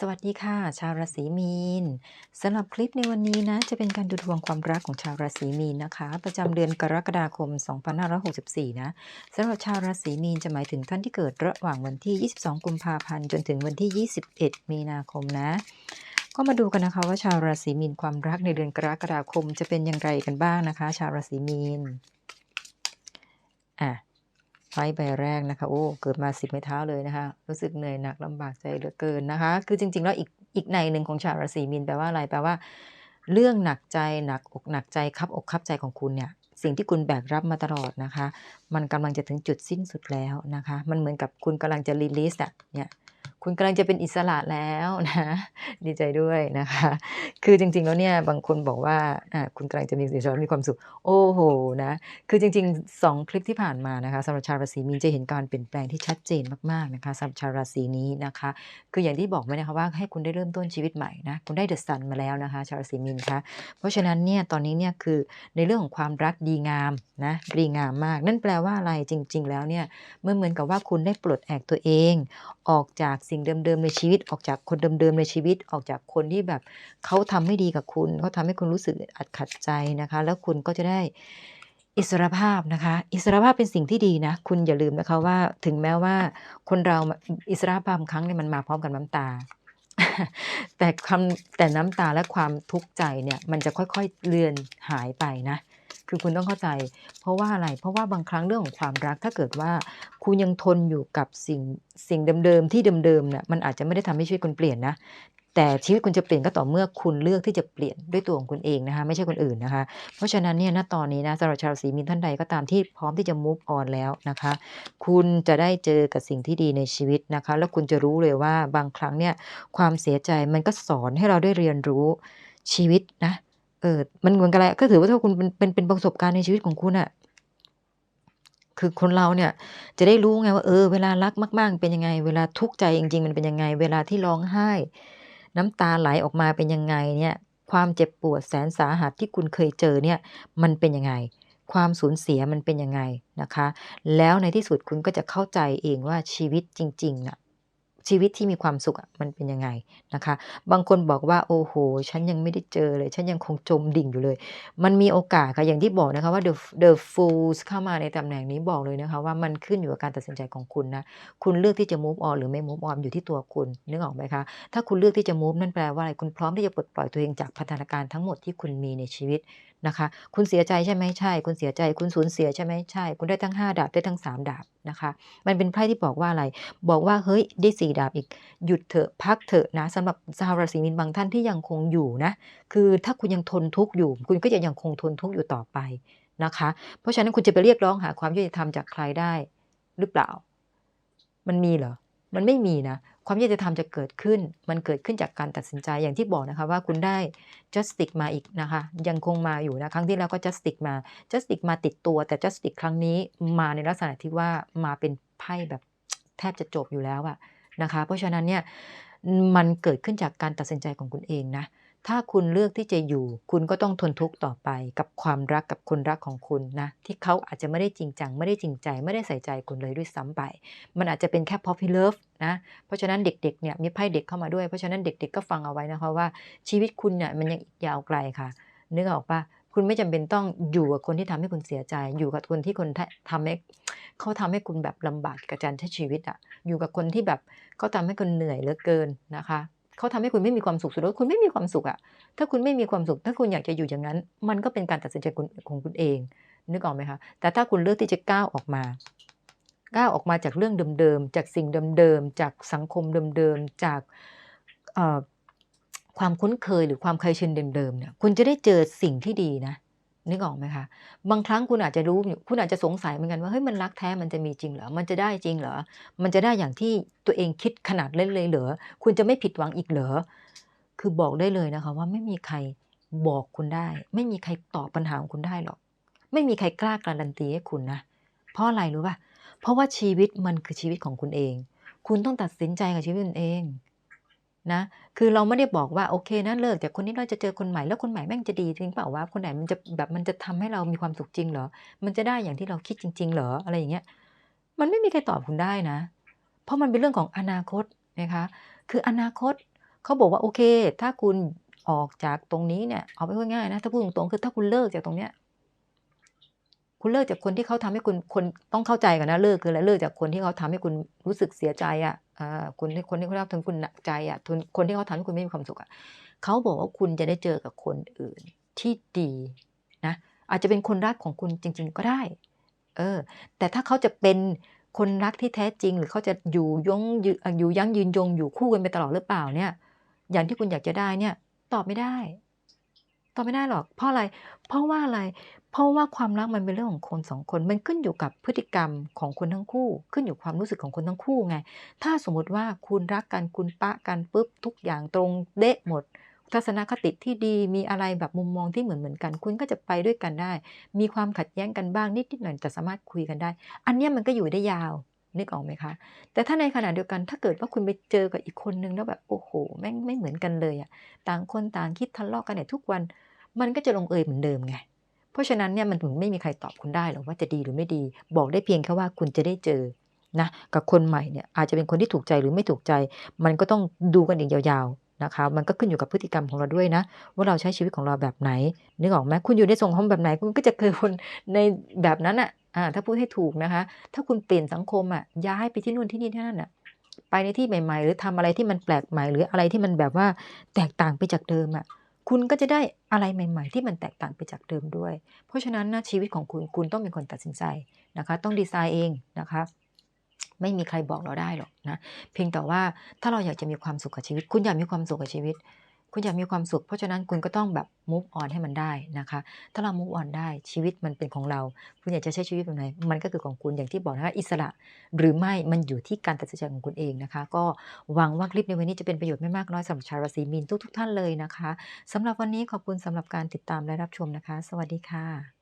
สวัสดีค่ะ ชาวราศีมีนสำหรับคลิปในวันนี้นะ จะเป็นการดูดวงความรักของชาวราศีมีนนะคะ ประจำเดือนกรกฎาคม 2564 นะสำหรับชาวราศีมีนจะหมายถึงท่านที่เกิดระหว่างวันที่ 22 กุมภาพันธ์ จนถึงวันที่ 21 มีนาคมนะ ก็มาดูกันนะคะว่าชาวราศีมีนความรักในเดือนกรกฎาคมจะเป็นอย่างไรกันบ้างนะคะ ชาวราศีมีนอะ ไพ่ใบแรกนะคะ โอ้ เกิดมาสิบไม้เท้าเลยนะคะ รู้สึกเหนื่อยหนักลำบากใจเหลือเกินนะคะ คือจริง ๆ แล้วอีกอีกในหนึ่งของชาวราศีมีนแปลว่าอะไร แปลว่า เรื่องหนักใจหนักอกหนักใจคับอกคับใจของคุณเนี่ย สิ่งที่คุณแบกรับมาตลอดนะคะ มันกำลังจะถึงจุดสิ้นสุดแล้วนะคะ มันเหมือนกับคุณกำลังจะรีลีสอะเนี่ย คุณกำลังจะเป็นอิสระแล้วนะ ดีใจด้วยนะคะ คือจริง ๆ แล้วเนี่ยบางคนบอกว่าคุณกำลังจะมีอิสระมีความสุข โอ้โฮนะ คือจริง ๆ 2 คลิปที่ผ่านมานะคะสำหรับชาวราศีมีนจะเห็นการเปลี่ยนแปลงที่ชัดเจนมากๆนะคะสำหรับชาวราศีนี้นะคะ คืออย่างที่บอกไว้นะคะว่าให้คุณได้เริ่มต้นชีวิตใหม่นะคุณได้ The Sun มาแล้วนะคะ ชาวราศีมีนคะเพราะฉะนั้นเนี่ยตอนนี้เนี่ยคือในเรื่องของความรักดีงามนะดีงามมาก นั่นแปลว่าอะไรจริง ๆ แล้วเนี่ยเมื่อเหมือนกับว่าคุณได้ปลดแอกตัวเอง ออกจากสิงเดิมๆในชีวิตออกจากคนเดิมๆในชีวิตออกจากคนที่แบบเขาทำไม่ดีกับคุณเขาทำให้คุณรู้สึกอัดขัดใจนะคะ แล้วคุณก็จะได้อิสรภาพนะคะ อิสรภาพเป็นสิ่งที่ดีนะ คุณอย่าลืมนะคะว่าถึงแม้ว่าคนเราอิสรภาพครั้งเนี่ยมันมาพร้อมกับน้ำตา แต่คำแต่น้ำตาและความทุกข์ใจเนี่ยมันจะค่อยๆเลือนหายไปนะ คือคุณต้องเข้าใจ เพราะว่าอะไร เพราะว่าบางครั้งเรื่องของความรักถ้าเกิดว่า คุณยังทนอยู่กับสิ่งสิ่งเดิมๆที่เดิมๆเนี่ยมันอาจจะไม่ได้ทำให้ชีวิตคุณเปลี่ยนนะแต่ชีวิตคุณจะเปลี่ยนก็ต่อเมื่อคุณเลือกที่จะเปลี่ยนด้วยตัวของคุณเองนะคะไม่ใช่คนอื่นนะคะ เพราะฉะนั้นเนี่ยณตอนนี้นะสำหรับชาวราศีมีนท่านใดก็ตามที่พร้อมที่จะ move on แล้วนะคะ คุณจะได้เจอกับสิ่งที่ดีในชีวิตนะคะ แล้วคุณจะรู้เลยว่าบางครั้งเนี่ยความเสียใจมันก็สอนให้เราได้เรียนรู้ชีวิตนะ เออ มันเหมือนกับอะไรก็ถือว่าถ้าคุณเป็นเป็นเป็นประสบการณ์ในชีวิตของคุณอะคือคนเราเนี่ย จะได้รู้ไงว่าเออเวลารักมาก ๆ เป็นยังไง เวลาทุกข์ใจจริง ๆ มันเป็นยังไง เวลาที่ร้องไห้ น้ำตาไหลออกมาเป็นยังไงเนี่ย ความเจ็บปวดแสนสาหัสที่คุณเคยเจอเนี่ย มันเป็นยังไง ความสูญเสียมันเป็นยังไงนะคะ แล้วในที่สุดคุณก็จะเข้าใจเองว่าชีวิตจริงๆน่ะ ชีวิตที่มีความสุขมันเป็นยังไงนะคะ บางคนบอกว่าโอ้โฮฉันยังไม่ได้เจอเลย ฉันยังคงจมดิ่งอยู่เลย มันมีโอกาสค่ะอย่างที่บอกนะคะว่า The The Fools เข้ามาในตำแหน่งนี้บอกเลยนะคะว่ามันขึ้นอยู่กับการตัดสินใจของคุณนะ คุณเลือกที่จะ move on หรือไม่ move on อยู่ที่ตัวคุณนึกออกไหมคะ ถ้าคุณเลือกที่จะ move นั่นแปลว่าอะไรคุณพร้อมที่จะปลดปล่อยตัวเองจากพันธนาการทั้งหมดที่คุณมีในชีวิต นะคะ คุณเสียใจใช่ไหมใช่ คุณเสียใจ คุณสูญเสียใช่ไหมใช่ คุณได้ทั้ง 5 ดาบได้ทั้ง 3 ดาบนะคะ มันเป็นไพ่ที่บอกว่าอะไร บอกว่าเฮ้ยได้ 4 ดาบอีก หยุดเถอะพักเถอะนะสำหรับชาวราศีมีนบางท่านที่ยังคงอยู่นะ คือถ้าคุณยังทนทุกข์อยู่ คุณก็จะยังคงทนทุกข์อยู่ต่อไปนะคะ เพราะฉะนั้นคุณจะไปเรียกร้องหาความยุติธรรมจากใครได้หรือเปล่า มันมีเหรอ มันไม่มีนะ ความยุติธรรมจะเกิดขึ้น มันเกิดขึ้นจากการตัดสินใจอย่างที่บอกนะคะว่าคุณได้ Justice มาอีกนะคะ ยังคงมาอยู่นะครั้งที่แล้วก็ Justice มา Justice มาติดตัวแต่ Justice ครั้งนี้มาในลักษณะที่ว่ามาเป็นไพ่แบบแทบจะจบอยู่แล้วอะนะคะ เพราะฉะนั้นเนี่ยมันเกิดขึ้นจากการตัดสินใจของคุณเองนะ ถ้าคุณเลือกที่จะอยู่ คุณก็ต้องทนทุกข์ต่อไป กับความรักกับคนรักของคุณนะที่เขาอาจจะไม่ได้จริงจัง ไม่ได้จริงใจ ไม่ได้ใส่ใจคุณเลยด้วยซ้ำไป มันอาจจะเป็นแค่ puppy love นะเพราะฉะนั้นเด็กๆเนี่ยมีไพ่เด็กเข้ามาด้วย เพราะฉะนั้นเด็ก ๆก็ฟังเอาไว้นะคะว่าชีวิตคุณเนี่ยมันยังอีกยาวไกลค่ะ นึกออกปล่าคุณไม่จำเป็นต้องอยู่กับคนที่ทำให้คุณเสียใจ อยู่กับคนที่คนททำให้เขาทำให้คุณแบบลำบากกับการใช้ชีวิตอะอยู่กับคนที่แบบเขาทำให้คุณเหนื่อยเหลือเกินนะคะ เขาทำให้คุณไม่มีความสุขสุดแล้วคุณไม่มีความสุขอะถ้าคุณไม่มีความสุข ถ้าคุณอยากจะอยู่อย่างนั้น มันก็เป็นการตัดสินใจของคุณเอง นึกออกไหมคะ แต่ถ้าคุณเลือกที่จะก้าวออกมา ก้าวออกมาจากเรื่องเดิมๆ จากสิ่งเดิมๆ จากสังคมเดิมๆ จากความคุ้นเคยหรือความเคยชินเดิมๆ เนี่ย คุณจะได้เจอสิ่งที่ดีนะ นึกออกไหมคะบางครั้งคุณอาจจะรู้อยู่คุณอาจจะสงสัยเหมือนกันว่าเฮ้ยมันรักแท้มันจะมีจริงเหรอมันจะได้จริงเหรอมันจะได้อย่างที่ตัวเองคิดขนาดนั้นเลยเหรอคุณจะไม่ผิดหวังอีกเหรอคือบอกได้เลยนะคะว่าไม่มีใครบอกคุณได้ ไม่มีใครตอบปัญหาของคุณได้หรอก ไม่มีใครกล้าการันตีให้คุณนะเพราะอะไรรู้เปล่าเพราะว่าชีวิตมันคือชีวิตของคุณเอง คุณต้องตัดสินใจกับชีวิตคุณเอง นะ คือเราไม่ได้บอกว่าโอเคนะเลิกจากคนนี้เราจะเจอคนใหม่แล้วคนใหม่แม่งจะดีจริงเปล่าวะคนไหนมันจะแบบมันจะทำให้เรามีความสุขจริงเหรอ มันจะได้อย่างที่เราคิดจริง ๆ เหรออะไรอย่างเงี้ย มันไม่มีใครตอบคุณได้นะ เพราะมันเป็นเรื่องของอนาคตนะคะ คืออนาคตเขาบอกว่าโอเค ถ้าคุณออกจากตรงนี้เนี่ยเอาไปง่ายๆนะถ้าพูดตรงๆคือถ้าคุณเลิกจากตรงเนี้ยคุณเลิกจากคนที่เขาทำให้คุณคนต้องเข้าใจก่อนนะเลิกคืออะไรเลิกจากคนที่เขาทำให้คุณรู้สึกเสียใจอะอ่า คนที่คนที่เขาทำคุณหนักใจอะทุนคนที่เขาทำให้คุณไม่มีความสุขอะเขาบอกว่าคุณจะได้เจอกับคนอื่นที่ดีนะอาจจะเป็นคนรักของคุณจริง ๆ ก็ได้ เออ แต่ถ้าเขาจะเป็นคนรักที่แท้จริง หรือเขาจะอยู่ยงอยู่ยั้งยืนยงอยู่คู่กันไปตลอดหรือเปล่าเนี่ย อย่างที่คุณอยากจะได้เนี่ย ตอบไม่ได้ ตอบไม่ได้หรอกเพราะอะไร เพราะว่าอะไร เพราะว่าความรักมันเป็นเรื่องของคนสองคน มันขึ้นอยู่กับพฤติกรรมของคนทั้งคู่ ขึ้นอยู่ความรู้สึกของคนทั้งคู่ไง ถ้าสมมติว่าคุณรักกันคุณปะกันปุ๊บทุกอย่างตรงเดะหมด ทัศนคติที่ดีมีอะไรแบบมุมมองที่เหมือนเหมือนกัน คุณก็จะไปด้วยกันได้ มีความขัดแย้งกันบ้างนิดนิดหน่อยแต่สามารถคุยกันได้ อันนี้มันก็อยู่ได้ยาวนึกออกไหมคะ แต่ถ้าในขณะเดียวกันถ้าเกิดว่าคุณไปเจอกับอีกคนนึงแล้วแบบโอ้โหแม่งไม่เหมือนกันเลยอะต่างคนต่างคิดทะเลาะกันเนี่ยทุกวัน มันก็จะลงเอยเหมือนเดิมไง เพราะฉะนั้นเนี่ยมันถึงไม่มีใครตอบคุณได้หรอกว่าจะดีหรือไม่ดี บอกได้เพียงแค่ว่าคุณจะได้เจอนะกับคนใหม่เนี่ยอาจจะเป็นคนที่ถูกใจหรือไม่ถูกใจ มันก็ต้องดูกันอีกยาวๆนะคะ มันก็ขึ้นอยู่กับพฤติกรรมของเราด้วยนะ ว่าเราใช้ชีวิตของเราแบบไหนนึกออกไหมคุณอยู่ในสังคมแบบไหน คุณก็จะเจอคนในแบบนั้นอะอ่าถ้าพูดให้ถูกนะคะ ถ้าคุณเปลี่ยนสังคมอะย้ายไปที่นู่นที่นี่ที่นั่นอะไปในที่ใหม่ ๆ หรือทำอะไรที่มันแปลกใหม่ หรืออะไรที่มันแบบว่าแตกต่างไปจากเดิมอะ คุณก็จะได้อะไรใหม่ ๆ ที่มันแตกต่างไปจากเดิมด้วย เพราะฉะนั้นนะชีวิตของคุณคุณต้องเป็นคนตัดสินใจนะคะ ต้องดีไซน์เองนะคะไม่มีใครบอกเราได้หรอกนะเพียงแต่ว่าถ้าเราอยากจะมีความสุขกับชีวิต คุณอยากมีความสุขกับชีวิต คุณอยากมีความสุข เพราะฉะนั้นคุณก็ต้องแบบ move on ให้มันได้นะคะ ถ้าเรา move on ได้ชีวิตมันเป็นของเรา คุณอยากจะใช้ชีวิตแบบไหน มันก็คือของคุณอย่างที่บอกนะคะอิสระหรือไม่มันอยู่ที่การตัดสินใจของคุณเองนะคะ ก็หวังว่าคลิปในวันนี้จะเป็นประโยชน์ไม่มากน้อยสำหรับชาวราศีมีนทุกๆท่านเลยนะคะสำหรับวันนี้ขอบคุณสำหรับการติดตามและรับชมนะคะ สวัสดีค่ะ